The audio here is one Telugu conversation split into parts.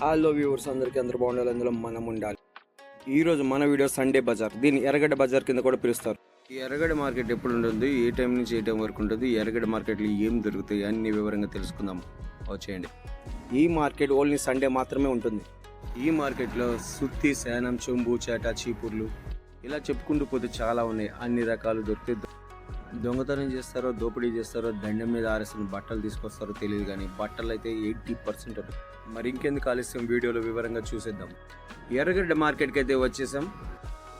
హలో వ్యూవర్స్ అందరికీ అందరూ బాగుండాలి అందులో మనం ఉండాలి. ఈరోజు మన వీడియో సండే బజార్ దీన్ని ఎర్రగడ్డ బజార్ కింద కూడా పిలుస్తారు. ఈ ఎర్రగడ్డ మార్కెట్ ఎప్పుడు ఉంటుంది? ఏ టైం నుంచి ఏ టైం వరకు ఉంటుంది? ఎర్రగడ్డ మార్కెట్లో ఏం దొరుకుతాయి? అన్ని వివరంగా తెలుసుకుందాం. వచ్చేయండి ఈ మార్కెట్ ఓన్లీ సండే మాత్రమే ఉంటుంది. ఈ మార్కెట్లో సుత్తి శానం చెంబు చేట చీపుర్లు ఇలా చెప్పుకుంటూ పోతే చాలా ఉన్నాయి. అన్ని రకాలు దొరికితే దొంగతనం చేస్తారో దోపిడీ చేస్తారో దండం మీద ఆరేసిన బట్టలు తీసుకొస్తారో తెలియదు కానీ బట్టలు అయితే ఎయిటీ పర్సెంట్ మరి ఇంకెందుకు ఆలస్యం? వీడియోలో వివరంగా చూసేద్దాం. ఎర్రగడ్డ మార్కెట్కి అయితే వచ్చేసాం.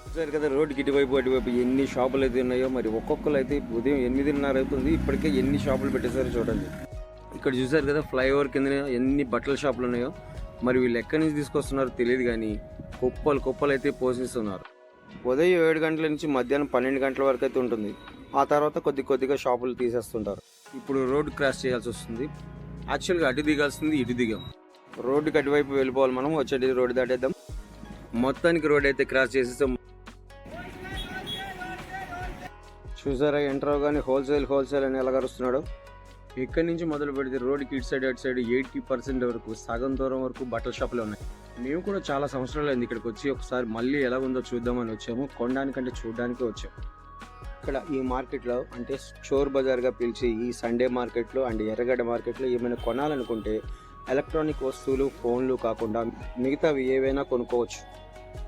చూసారు కదా రోడ్డుకి ఇటువైపు అటువైపు ఎన్ని షాపులు అయితే ఉన్నాయో మరి ఒక్కొక్కరు అయితే ఉదయం ఎనిమిదిన్నర అవుతుంది. ఇప్పటికే ఎన్ని షాపులు పెట్టేశారో చూడండి. ఇక్కడ చూసారు కదా ఫ్లైఓవర్ కింద ఎన్ని బట్టల షాపులు ఉన్నాయో. మరి వీళ్ళు ఎక్కడి నుంచి తీసుకొస్తున్నారో తెలియదు కానీ కుప్పలు కుప్పలు అయితే పోషిస్తున్నారు ఉదయం ఏడు గంటల నుంచి మధ్యాహ్నం పన్నెండు గంటల వరకు అయితే ఉంటుంది. ఆ తర్వాత కొద్ది కొద్దిగా షాపులు తీసేస్తుంటారు. ఇప్పుడు రోడ్ క్రాస్ చేయాల్సి వస్తుంది. యాక్చువల్గా అటు దిగాల్సింది ఇటు దిగాం. రోడ్డుకి అటువైపు వెళ్ళిపోవాలి మనం వచ్చేది రోడ్డు దాటేద్దాం. మొత్తానికి రోడ్ అయితే క్రాస్ చేసేసాం. చూసారా ఎంటర్ అవగానే హోల్సేల్ హోల్సేల్ అని ఎలా కరుస్తున్నాడు ఇక్కడి నుంచి మొదలు పెడితే రోడ్డుకి ఇటు సైడ్ అటు సైడ్ ఎయిటీ పర్సెంట్ వరకు సగం దూరం వరకు బట్టల షాపులు ఉన్నాయి. మేము కూడా చాలా సంవత్సరాలు అయింది ఇక్కడికి వచ్చి ఒకసారి మళ్ళీ ఎలా ఉందో చూద్దామని వచ్చాము. కొనడానికంటే చూడడానికి వచ్చాము ఇక్కడ ఈ మార్కెట్లో అంటే చోర్ బజార్గా పిలిచి ఈ సండే మార్కెట్లో అండ్ ఎర్రగడ్డ మార్కెట్లో ఏమైనా కొనాలనుకుంటే ఎలక్ట్రానిక్ వస్తువులు ఫోన్లు కాకుండా మిగతావి ఏవైనా కొనుక్కోవచ్చు.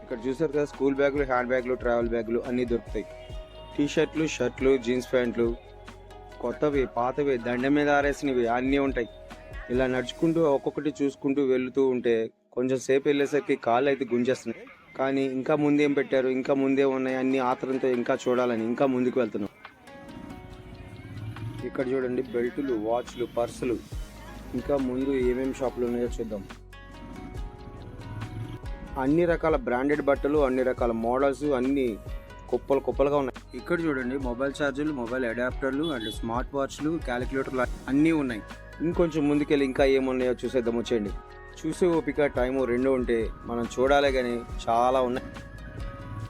ఇక్కడ చూసారు కదా స్కూల్ బ్యాగులు హ్యాండ్ బ్యాగులు ట్రావెల్ బ్యాగులు అన్నీ దొరుకుతాయి. టీ షర్ట్లు షర్ట్లు జీన్స్ ప్యాంట్లు కొత్తవి పాతవి దండ మీద ఆరేసినవి అన్నీ ఉంటాయి. ఇలా నడుచుకుంటూ ఒక్కొక్కటి చూసుకుంటూ వెళుతూ ఉంటే కొంచెం సేపు వెళ్ళేసరికి కాళ్ళు అయితే గుంజేస్తున్నాయి. కానీ ఇంకా ముందేం పెట్టారు ఇంకా ముందే ఉన్నాయి అన్ని ఆతరంతో ఇంకా చూడాలని ఇంకా ముందుకు వెళ్తున్నాం. ఇక్కడ చూడండి బెల్టులు వాచ్లు పర్సులు. ఇంకా ముందు ఏమేమి షాపులు ఉన్నాయో చూద్దాం. అన్ని రకాల బ్రాండెడ్ బట్టలు అన్ని రకాల మోడల్స్ అన్ని కుప్పలు కుప్పలుగా ఉన్నాయి. ఇక్కడ చూడండి మొబైల్ ఛార్జర్లు మొబైల్ అడాప్టర్లు అండ్ స్మార్ట్ వాచ్లు క్యాలిక్యులేటర్లు అన్నీ ఉన్నాయి. ఇంకొంచెం ముందుకెళ్ళి ఇంకా ఏమున్నాయో చూసేద్దాం వచ్చేయండి. చూసే ఓపిక టైము రెండు ఉంటే మనం చూడాలి కానీ చాలా ఉన్నాయి.